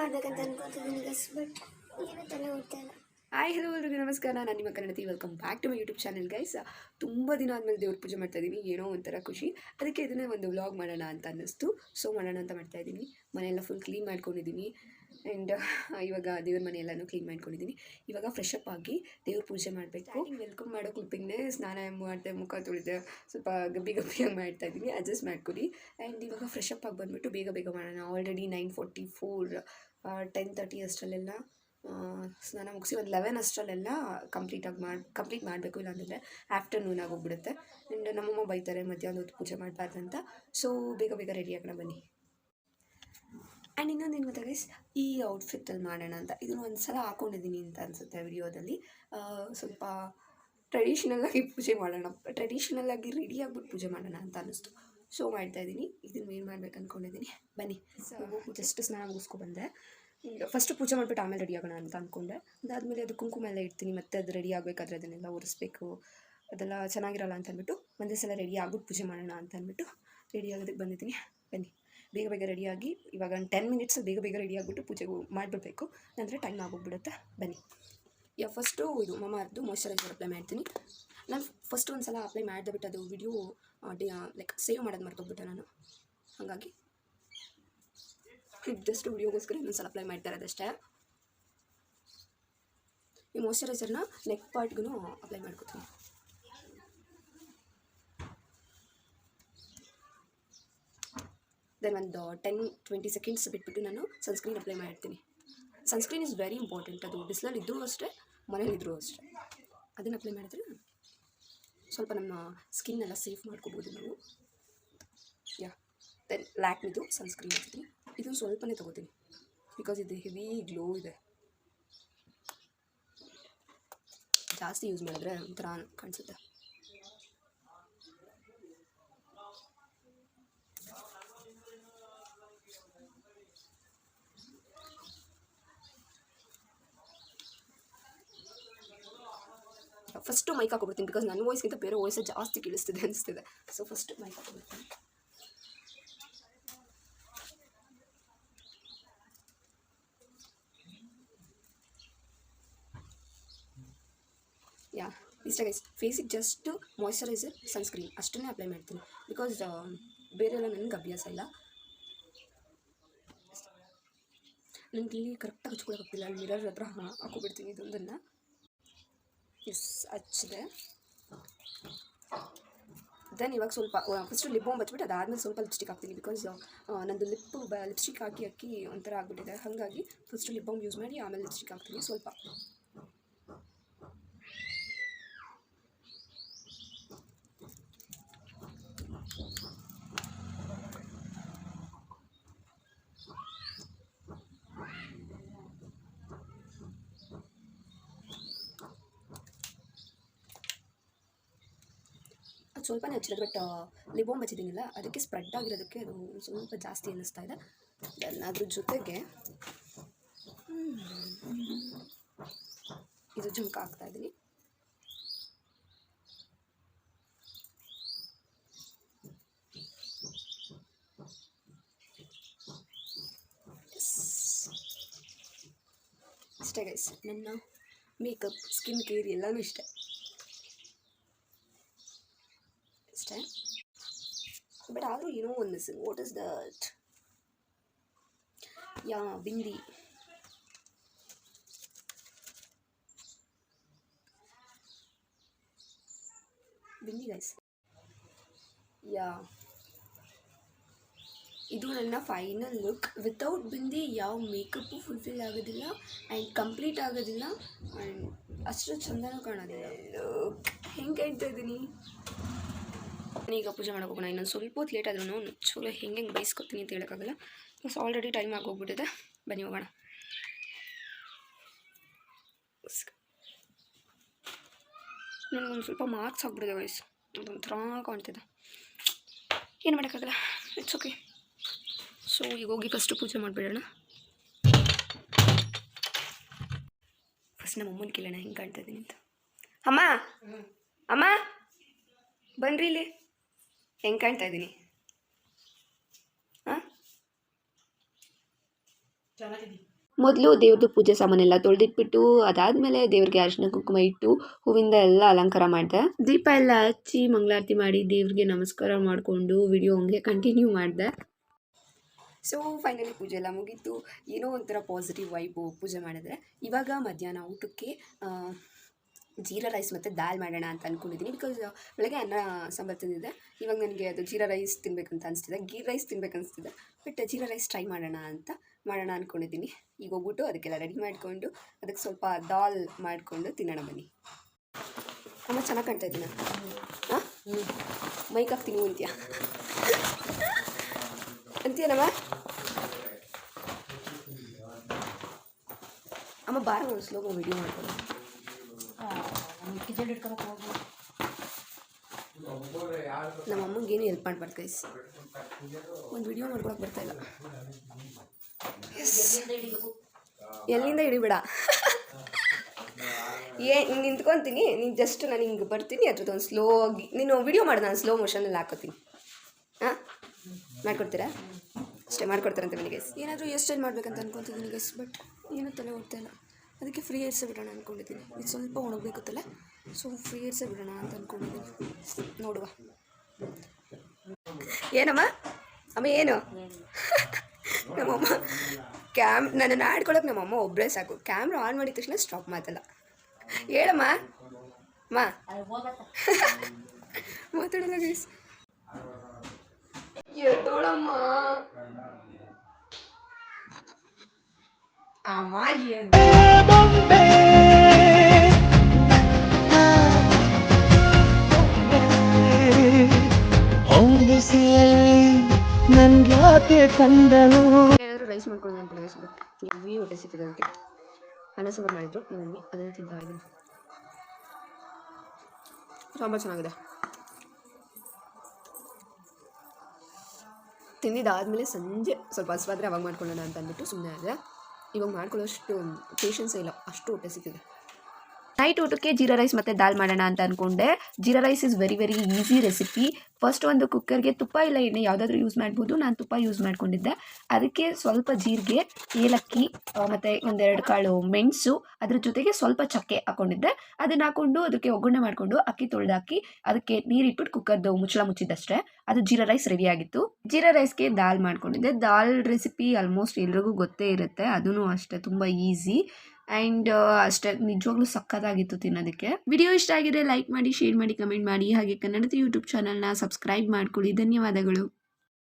ಮಾಡ್ಬೇಕಂತ ಅನ್ಕೊತಿದ್ದೀನಿ ಬಟ್ ಏನೋ ತಲೆ ಹೋಗ್ತಾ ಹಾಯ್ ಹಲೋ ಎಲ್ರಿಗೂ ನಮಸ್ಕಾರ. ನಾನು ನಿಮ್ಮ ಕನ್ನಡತಿ welcome back to my YouTube channel guys ತುಂಬ ದಿನ ಆದಮೇಲೆ ದೇವ್ರ ಪೂಜೆ ಮಾಡ್ತಾ ಇದ್ದೀನಿ ಏನೋ ಒಂಥರ ಖುಷಿ. ಅದಕ್ಕೆ ಇದನ್ನೇ ಒಂದು ವ್ಲಾಗ್ ಮಾಡೋಣ ಅಂತ ಅನ್ನಿಸ್ತು. ಸೊ ಮಾಡೋಣ ಅಂತ ಮಾಡ್ತಾ ಇದ್ದೀನಿ ಮನೆಯೆಲ್ಲ ಫುಲ್ ಕ್ಲೀನ್ ಮಾಡ್ಕೊಂಡಿದ್ದೀನಿ ಆ್ಯಂಡ್ ಇವಾಗ ದೇವ್ರ ಮನೆ ಎಲ್ಲನೂ ಕ್ಲೀನ್ ಮಾಡ್ಕೊಂಡಿದ್ದೀನಿ ಇವಾಗ ಫ್ರೆಶ್ ಅಪ್ ಆಗಿ ದೇವ್ರ ಪೂಜೆ ಮಾಡಬೇಕು. ವೆಲ್ಕಮ್ ಮಾಡೋ ಕ್ಲಿಪ್ಪಿಂಗ್ನೇ ಸ್ನಾನ ಮಾಡಿದೆ ಮುಖ ತೊಳೆದೆ ಸ್ವಲ್ಪ ಗಬ್ಬಿ ಗಬ್ಬಿಯಾಗಿ ಮಾಡ್ತಾ ಇದ್ದೀನಿ. ಅಡ್ಜಸ್ಟ್ ಮಾಡ್ಕೊಡಿ. ಆ್ಯಂಡ್ ಇವಾಗ ಫ್ರೆಶ್ ಅಪ್ ಆಗಿ ಬಂದುಬಿಟ್ಟು ಬೇಗ ಬೇಗ ಮಾಡೋಣ. Already nine forty four ten thirty ಅಷ್ಟರಲ್ಲೆಲ್ಲ ಸ್ನಾನ ಮುಗಿಸಿ ಒಂದು ಲೆವೆನ್ ಅಷ್ಟರಲ್ಲೆಲ್ಲ ಕಂಪ್ಲೀಟಾಗಿ ಮಾಡಿ ಕಂಪ್ಲೀಟ್ ಮಾಡಬೇಕು. ಇಲ್ಲಾಂದರೆ ಆಫ್ಟರ್ನೂನ್ ಆಗೋಗ್ಬಿಡುತ್ತೆ ಆ್ಯಂಡ್ ನಮ್ಮಮ್ಮ ಬೈತಾರೆ ಮಧ್ಯಾಹ್ನ ಹೊತ್ತು ಪೂಜೆ ಮಾಡಬಾರ್ದಂತ. ಸೊ ಬೇಗ ಬೇಗ ರೆಡಿ ಆಗೋಣ ಬನ್ನಿ. ಆ್ಯಂಡ್ ಇನ್ನೊಂದು ಏನು ಗೊತ್ತಾ ಗೈಸ್ ಈ ಔಟ್ಫಿಟ್ಟಲ್ಲಿ ಮಾಡೋಣ ಅಂತ. ಇದನ್ನು ಒಂದು ಸಲ ಹಾಕೊಂಡಿದ್ದೀನಿ ಅಂತ ಅನಿಸುತ್ತೆ ವಿಡಿಯೋದಲ್ಲಿ ಸ್ವಲ್ಪ ಟ್ರೆಡಿಷ್ನಲ್ಲಾಗಿ ಪೂಜೆ ಮಾಡೋಣ. ಟ್ರೆಡಿಷ್ನಲ್ಲಾಗಿ ರೆಡಿ ಆಗ್ಬಿಟ್ಟು ಪೂಜೆ ಮಾಡೋಣ ಅಂತ ಅನ್ನಿಸ್ತು ಸೊ ಮಾಡ್ತಾ ಇದ್ದೀನಿ. ಇದನ್ನು ಏನು ಮಾಡ್ಬೇಕು ಅಂದ್ಕೊಂಡಿದ್ದೀನಿ ಬನ್ನಿ. ಜಸ್ಟ್ ಸ್ನಾನ ಮುಗಿಸ್ಕೊ ಬಂದೆ. ಫಸ್ಟು ಪೂಜೆ ಮಾಡಿಬಿಟ್ಟು ಆಮೇಲೆ ರೆಡಿ ಆಗೋಣ ಅಂತ ಅಂದ್ಕೊಂಡೆ ಅದಾದಮೇಲೆ ಅದು ಕುಂಕುಮ ಎಲ್ಲ ಇಡ್ತೀನಿ. ಮತ್ತೆ ಅದು ರೆಡಿ ಆಗಬೇಕಾದ್ರೆ ಅದನ್ನೆಲ್ಲ ಒರೆಸ್ಬೇಕು. ಅದೆಲ್ಲ ಚೆನ್ನಾಗಿರಲ್ಲ ಅಂತ ಅಂದ್ಬಿಟ್ಟು ಒಂದೇ ಸಲ ರೆಡಿ ಆಗ್ಬಿಟ್ಟು ಪೂಜೆ ಮಾಡೋಣ ಅಂತ ಅಂದ್ಬಿಟ್ಟು ರೆಡಿ ಆಗೋದಕ್ಕೆ ಬಂದಿದ್ದೀನಿ. ಬನ್ನಿ. ಬೇಗ ಬೇಗ ರೆಡಿಯಾಗಿ ಇವಾಗ ಒಂದು ಟೆನ್ ಮಿನಿಟ್ಸ್ ಬೇಗ ಬೇಗ ರೆಡಿ ಆಗಿಬಿಟ್ಟು ಪೂಜೆಗೆ ಮಾಡಿಬಿಡ್ಬೇಕು. ಅಂದರೆ ಟೈಮ್ ಆಗೋಗ್ಬಿಡುತ್ತೆ? ಬನ್ನಿ. ಯಾ ಫಸ್ಟು ಇದು ಮಮಾರ್ದು ಮಾಯ್ಚರೈಸರ್ ಅಪ್ಲೈ ಮಾಡ್ತೀನಿ. ನಾನು ಫಸ್ಟ್ ಒಂದು ಸಲ ಅಪ್ಲೈ ಮಾಡಿದೆ ಬಿಟ್ಟು ಅದು ವಿಡಿಯೋ ಲೈಕ್ ಸೇವ್ ಮಾಡೋದು ಮರ್ತೋಗ್ಬಿಟ್ಟೆ ನಾನು. ಹಾಗಾಗಿ ಜಸ್ಟ್ ವಿಡಿಯೋಗೋಸ್ಕರ ಇನ್ನೊಂದು ಸಲ ಅಪ್ಲೈ ಮಾಡ್ತಾರೆ ಅದಷ್ಟೇ ಈ ಮಾಯ್ಚರೈಸರ್ನ ನೆಕ್ ಪಾರ್ಟ್ಗೂ ಅಪ್ಲೈ ಮಾಡ್ಕೊತೀನಿ. ದೆನ್ ಒಂದು ಟೆನ್ ಟ್ವೆಂಟಿ ಸೆಕೆಂಡ್ಸ್ ಬಿಟ್ಬಿಟ್ಟು ನಾನು ಸನ್ಸ್ಕ್ರೀನ್ ಅಪ್ಲೈ ಮಾಡ್ತೀನಿ. ಸನ್ಸ್ಕ್ರೀನ್ ಇಸ್ ವೆರಿ ಇಂಪಾರ್ಟೆಂಟ್ ಅದು ಬಿಸಿಲಲ್ಲಿ ಇದ್ದರೂ ಅಷ್ಟೇ ಮನೇಲಿದ್ದರೂ ಅಷ್ಟೇ. ಅದನ್ನು ಅಪ್ಲೈ ಮಾಡಿದ್ರೆ ಸ್ವಲ್ಪ ನಮ್ಮ ಸ್ಕಿನ್ ಎಲ್ಲ ಸೇಫ್ ಮಾಡ್ಕೋಬೋದು ನಾವು. ಯಾ ದೆನ್ ಲ್ಯಾಕ್ಮಿದು ಸನ್ಸ್ಕ್ರೀನ್ ಹಾಕ್ತೀನಿ. ಇದನ್ನು ಸ್ವಲ್ಪನೇ ತೊಗೋತೀನಿ. ಬಿಕಾಸ್ ಇದು ಹೆವಿ ಗ್ಲೋ ಇದೆ. ಜಾಸ್ತಿ ಯೂಸ್ ಮಾಡಿದ್ರೆ ಒಂಥರ ಕಾಣಿಸುತ್ತೆ. ಫಸ್ಟು ಮೈಕ್ ಹಾಕೊಬಿಡ್ತೀನಿ ಬಿಕಾಸ್ ನನ್ನ ವಾಯ್ಸ್ಗಿಂತ ಬೇರೆ ವಾಯ್ಸೇ ಜಾಸ್ತಿ ಕೇಳಿಸ್ತಿದೆ ಅನಿಸ್ತಿದೆ. ಸೊ ಫಸ್ಟ್ ಮೈಕ್ ಹಾಕೊಬಿಡ್ತೀನಿ. ಯಾ ಇಷ್ಟ ಗೈಸ್ ಫೇಸಿಗೆ ಜಸ್ಟ್ ಮಾಯ್ಶ್ಚರೈಸರ್ ಸನ್ಸ್ಕ್ರೀನ್ ಅಷ್ಟನ್ನೇ ಅಪ್ಲೈ ಮಾಡ್ತೀನಿ. ಬಿಕಾಸ್ ಬೇರೆ ಎಲ್ಲ ನನಗೆ ಅಭ್ಯಾಸ ಇಲ್ಲ. ನನಗೆ ಇಲ್ಲಿ ಕರೆಕ್ಟಾಗಿ ಹಚ್ಕೊಳಕ್ಕಾಗ್ತಿಲ್ಲ ಮಿರರ್ ಹತ್ರ ಹಾಕೋಬಿಡ್ತೀನಿ ಇದೊಂದನ್ನು. ಹಚ್ಚಿದೆ ದೆನ್ ಇವಾಗ ಸ್ವಲ್ಪ ಫಸ್ಟ್ ಲಿಪ್ ಬಾಂಬ್ ಹಚ್ಬಿಟ್ಟು ಅದಾದಮೇಲೆ ಸ್ವಲ್ಪ ಲಿಪ್ಸ್ಟಿಕ್ ಹಾಕ್ತೀನಿ ಬಿಕಾಸ್ ನಂದು ಲಿಪ್, ಬ, ಲಿಪ್ಸ್ಟಿಕ್ ಹಾಕಿ ಹಾಕಿ ಒಂಥರ ಆಗ್ಬಿಟ್ಟಿದೆ. ಹಾಗಾಗಿ ಫಸ್ಟ್ ಲಿಪ್ ಬಾಂಬ್ ಯೂಸ್ ಮಾಡಿ ಆಮೇಲೆ ಲಿಪ್ಸ್ಟಿಕ್ ಹಾಕ್ತೀನಿ ಸ್ವಲ್ಪ. ಸ್ವಲ್ಪನೇ ಹಚ್ಚಿರೋದು ಬಟ್ ಲಿಬೋಮ್ ಹಚ್ಚಿದ್ದೀನಿಲ್ಲ, ಅದಕ್ಕೆ ಸ್ಪ್ರೆಡ್ ಆಗಿರೋದಕ್ಕೆ ಅದು ಸ್ವಲ್ಪ ಜಾಸ್ತಿ ಅನ್ನಿಸ್ತಾ ಇದೆ. ದೆನ್ ಅದ್ರ ಜೊತೆಗೆ ಇದು ಜುಮ್ಕ ಹಾಕ್ತಾ ಇದ್ದೀನಿ. ಇಷ್ಟೇ ಗೈಸ್ ನನ್ನ ಮೇಕಪ್ ಸ್ಕಿನ್ ಕೇರ್ ಎಲ್ಲನೂ ಇಷ್ಟೇ ಅಷ್ಟೇ ಬಟ್ ಆದರೂ ಏನೋ ಒಂದು missing what is that yeah bindi bindi guys yeah ಇದು ನನ್ನ ಫೈನಲ್ ಲುಕ್ ವಿತೌಟ್ ಬಿಂದಿ ಯಾವ ಮೇಕಪ್ಪು ಫುಲ್ಫಿಲ್ ಆಗೋದಿಲ್ಲ ಆ್ಯಂಡ್ ಕಂಪ್ಲೀಟ್ ಆಗೋದಿಲ್ಲ ಆ್ಯಂಡ್ ಅಷ್ಟು ಚಂದನೂ ಕಾಣೋದಿಲ್ಲ ಹೆಂಗೆ ಹೇಳ್ತಾ ಇದ್ದೀನಿ ಈಗ ಪೂಜೆ ಮಾಡೋಕೆ ಹೋಗೋಣ ಇನ್ನೊಂದು ಸ್ವಲ್ಪ ಹೊತ್ತು ಲೇಟ್ ಆದ್ರೂ ಚಲೋ ಹೆಂಗೆ ಹೆಂಗೆ ಬೇಯಿಸ್ಕೊತೀನಿ ಅಂತ ಹೇಳೋಕ್ಕಾಗಲ್ಲ. ಬಸ್ ಆಲ್ರೆಡಿ ಟೈಮ್ ಆಗೋಗ್ಬಿಟ್ಟಿದೆ. ಬನ್ನಿ ಹೋಗೋಣ. ನನಗೊಂದು ಸ್ವಲ್ಪ ಮಾರ್ಕ್ಸ್ ಆಗ್ಬಿಡಿದೆ ವಯಸ್ಸು. ಅದೊಂಥರ ಕಾಣ್ತಿದೆ. ಏನು ಮಾಡೋಕ್ಕಾಗಲ್ಲ. ಇಟ್ಸ್ ಓಕೆ ಸೊ ಈಗ ಹೋಗಿ ಫಸ್ಟು ಪೂಜೆ ಮಾಡಿಬಿಡೋಣ. ಫಸ್ಟ್ ನಮ್ಮ ಅಮ್ಮನ ಕೇಳೋಣ ಹೆಂಗೆ ಕಾಣ್ತಾ ಇದ್ದೀನಿ ಅಂತ. ಅಮ್ಮ? ಅಮ್ಮ? ಬನ್ರಿ ಇಲ್ಲಿ. ಹೆಂಗೆ ಕಾಣ್ತಾ ಇದ್ದೀನಿ? ಮೊದಲು ದೇವ್ರದ್ದು ಪೂಜೆ ಸಾಮಾನೆಲ್ಲ ತೊಳೆದಿಟ್ಬಿಟ್ಟು, ಅದಾದಮೇಲೆ ದೇವ್ರಿಗೆ ಅರಿಶಿನ ಕುಂಕುಮ ಇಟ್ಟು, ಹೂವಿಂದ ಎಲ್ಲ ಅಲಂಕಾರ ಮಾಡಿದೆ. ದೀಪ ಎಲ್ಲ ಹಚ್ಚಿ, ಮಂಗಳಾರತಿ ಮಾಡಿ ದೇವ್ರಿಗೆ ನಮಸ್ಕಾರ ಮಾಡಿಕೊಂಡು ವಿಡಿಯೋ ಹಂಗೆ ಕಂಟಿನ್ಯೂ ಮಾಡಿದೆ. ಸೊ ಫೈನಲಿ ಪೂಜೆ ಎಲ್ಲ ಮುಗೀತು. ಏನೋ ಒಂಥರ ಪಾಸಿಟಿವ್ ವೈಬು ಪೂಜೆ ಮಾಡಿದ್ರೆ. ಇವಾಗ ಮಧ್ಯಾಹ್ನ ಊಟಕ್ಕೆ ಜೀರಾ ರೈಸ್ ಮತ್ತು ದಾಲ್ ಮಾಡೋಣ ಅಂತ ಅಂದ್ಕೊಂಡಿದ್ದೀನಿ ಬಿಕಾಸ್ ಬೆಳಗ್ಗೆ ಅನ್ನ, ಸಾಂಬಾರು ತಿಂದಿದ್ದೆ. ಇವಾಗ ನನಗೆ ಅದು ಜೀರಾ ರೈಸ್ ತಿನ್ಬೇಕಂತ ಅನಿಸ್ತಿದೆ. ಗೀರ್ ರೈಸ್ ತಿನ್ಬೇಕು ಅನಿಸ್ತಿದೆ ಬಟ್ ಜೀರಾ ರೈಸ್ ಟ್ರೈ ಮಾಡೋಣ ಅಂತ, ಮಾಡೋಣ ಅಂದ್ಕೊಂಡಿದ್ದೀನಿ ಈಗ ಹೋಗ್ಬಿಟ್ಟು ಅದಕ್ಕೆಲ್ಲ ರೆಡಿ ಮಾಡಿಕೊಂಡು, ಅದಕ್ಕೆ ಸ್ವಲ್ಪ ದಾಲ್ ಮಾಡಿಕೊಂಡು ತಿನ್ನೋಣ ಬನ್ನಿ. ಅಮ್ಮ, ಚೆನ್ನಾಗಿ ಕಾಣ್ತಾ ಇದ್ದೀನ? ಹಾಂ ಮೈಕ್ ಹಾಕ್ತೀನಿ ಅಂತೀಯ? ಅಂತೀಯನಮ್ಮ? ಅಮ್ಮ ಬಾರ ಒಂದು ಸ್ಲೋಗ ವಿಡಿಯೋ ಮಾಡ್ಕೊಂಡು. ಕಿಚನ್ ಇಟ್ಕೊಳಕ್ಕೆ ಹೋಗಿ ನಮ್ಮ ಅಮ್ಮಂಗೆ ಏನು ಹೆಲ್ಪ್ ಮಾಡ್ಬಾರ್ದು ಗೈಸ್ ಒಂದು ವಿಡಿಯೋ ಮಾಡ್ಕೊಳಕ್ಕೆ ಬರ್ತಾ ಇಲ್ಲ. ಎಲ್ಲಿಂದ ಹಿಡಿಬೇಡ. ಏ ಹಿಂಗೆ ನಿಂತ್ಕೊತೀನಿ ನೀನು ಜಸ್ಟ್ ನಾನು ಹಿಂಗೆ ಬರ್ತೀನಿ ಅದ್ರದ್ದು ಒಂದು ಸ್ಲೋ ಆಗಿ ನೀನು ವಿಡಿಯೋ ಮಾಡಿ ನಾನು ಸ್ಲೋ ಮೋಷನಲ್ಲಿ ಹಾಕೋತೀನಿ. ಹಾಂ? ಮಾಡ್ಕೊಡ್ತೀರಾ? ಅಷ್ಟೇ ಮಾಡ್ಕೊಡ್ತಾರಂತೆ ನನಗೆ ಏನಾದರೂ ಎಷ್ಟು ಮಾಡ್ಬೇಕಂತ ಅನ್ಕೊತಿದ್ದೀನಿ ಗೈಸ್ ಬಟ್ ಏನೂ ತಲೆ ಓಡ್ತಾ ಇಲ್ಲ. ಅದಕ್ಕೆ ಫ್ರೀ ಏರ್ಸೇ ಬಿಡೋಣ ಅಂದ್ಕೊಂಡಿದ್ದೀನಿ ಇದು ಸ್ವಲ್ಪ ಒಣಗಬೇಕುತ್ತಲ್ಲ ತಲೆ. ಸೊ ಫ್ರೀ ಏರ್ಸೇ ಬಿಡೋಣ ಅಂತ ಅಂದ್ಕೊಂಡಿದ್ದೀನಿ ನೋಡುವ. ಏನಮ್ಮ? ಅಮ್ಮ, ಏನು? ನಮ್ಮಮ್ಮ ಕ್ಯಾಮ್ ನನ್ನನ್ನು ಆಡ್ಕೊಳಕ್ಕೆ ನಮ್ಮಮ್ಮ ಒಬ್ಬರೇ ಸಾಕು. ಕ್ಯಾಮ್ರಾ ಆನ್ ಮಾಡಿದ ತಕ್ಷಣ ಸ್ಟಾಪ್ ಮಾತಲ್ಲ. ಹೇಳಮ್ಮ. ಮಾತಾಡೋಣ ಗೈಸ್ ಎದ್ದೋಳಮ್ಮ. ಹೊಂದಿಸಿ ನನ್ಗ್ಯಾಕೆ ತಂದನು ಏನಾದರೂ ರೈಸ್ ಮಾಡ್ಕೊಂಡು. ಅಂತ ರೈಸ್ ಬಟ್ ಹೆವಿ ಹೊಟ್ಟೆ ಸಿಗ್ತದೆ ಅದಕ್ಕೆ ಅನ್ನ ಸಾಂಬಾರು ಮಾಡಿದ್ರು ನಮ್ಮ ಮಮ್ಮಿ ಅದನ್ನು ಇದ್ದೀನಿ ಸಾಂಬಾರು ಚೆನ್ನಾಗಿದೆ. ತಿಂದಿದ್ದಾದಮೇಲೆ ಸಂಜೆ ಸ್ವಲ್ಪ ಹಸ್ವಾದ್ರೆ ಅವಾಗ ಮಾಡ್ಕೊಳ್ಳೋಣ ಅಂತ ಅಂದ್ಬಿಟ್ಟು ಸುಮ್ಮನೆ ಆದೆ. ಇವಾಗ ಮಾಡ್ಕೊಳ್ಳೋಷ್ಟು ಪೇಷನ್ಸೇ ಇಲ್ಲ ಅಷ್ಟು ಹೊಟ್ಟೆ ಸಿಕ್ಕಿದೆ ನೈಟ್ ಊಟಕ್ಕೆ ಜೀರಾ ರೈಸ್ ಮತ್ತು ದಾಲ್ ಮಾಡೋಣ ಅಂತ ಅಂದ್ಕೊಂಡೆ jeera rice is very very easy recipe first ಒಂದು ಕುಕ್ಕರ್ಗೆ ತುಪ್ಪ ಇಲ್ಲ, ಎಣ್ಣೆ ಯಾವುದಾದ್ರೂ ಯೂಸ್ ಮಾಡ್ಬೋದು. ನಾನು ತುಪ್ಪ ಯೂಸ್ ಮಾಡ್ಕೊಂಡಿದ್ದೆ. ಅದಕ್ಕೆ ಸ್ವಲ್ಪ ಜೀರಿಗೆ, ಏಲಕ್ಕಿ ಮತ್ತು ಒಂದೆರಡು ಕಾಳು ಮೆಣಸು, ಅದ್ರ ಜೊತೆಗೆ ಸ್ವಲ್ಪ ಚಕ್ಕೆ ಹಾಕ್ಕೊಂಡಿದ್ದೆ ಅದನ್ನು ಹಾಕ್ಕೊಂಡು ಅದಕ್ಕೆ ಒಗ್ಗರಣೆ ಮಾಡಿಕೊಂಡು ಅಕ್ಕಿ ತೊಳೆದಾಕಿ ಅದಕ್ಕೆ ನೀರಿಟ್ಬಿಟ್ಟು ಕುಕ್ಕರ್ದು ಮುಚ್ಚಳ ಮುಚ್ಚಿದ್ದಷ್ಟೇ. ಅದು ಜೀರಾ ರೈಸ್ ರೆಡಿ ಆಗಿತ್ತು. ಜೀರಾ ರೈಸ್ಗೆ ದಾಲ್ ಮಾಡ್ಕೊಂಡಿದ್ದೆ. ದಾಲ್ ರೆಸಿಪಿ ಆಲ್ಮೋಸ್ಟ್ ಎಲ್ರಿಗೂ ಗೊತ್ತೇ ಇರುತ್ತೆ. ಅದೂ ಅಷ್ಟೇ, ತುಂಬ ಈಸಿ ಆ್ಯಂಡ್ ಅಷ್ಟೇ, ನಿಜವಾಗ್ಲೂ ಸಕ್ಕತ್ತಾಗಿತ್ತು ತಿನ್ನೋದಕ್ಕೆ. ವಿಡಿಯೋ ಇಷ್ಟ ಆಗಿದೆ ಲೈಕ್ ಮಾಡಿ ಶೇರ್ ಮಾಡಿ ಕಮೆಂಟ್ ಮಾಡಿ. ಹಾಗೆ ಕನ್ನಡದ ಯೂಟ್ಯೂಬ್ ಚಾನಲ್ನ ಸಬ್ಸ್ಕ್ರೈಬ್ ಮಾಡ್ಕೊಳ್ಳಿ. ಧನ್ಯವಾದಗಳು.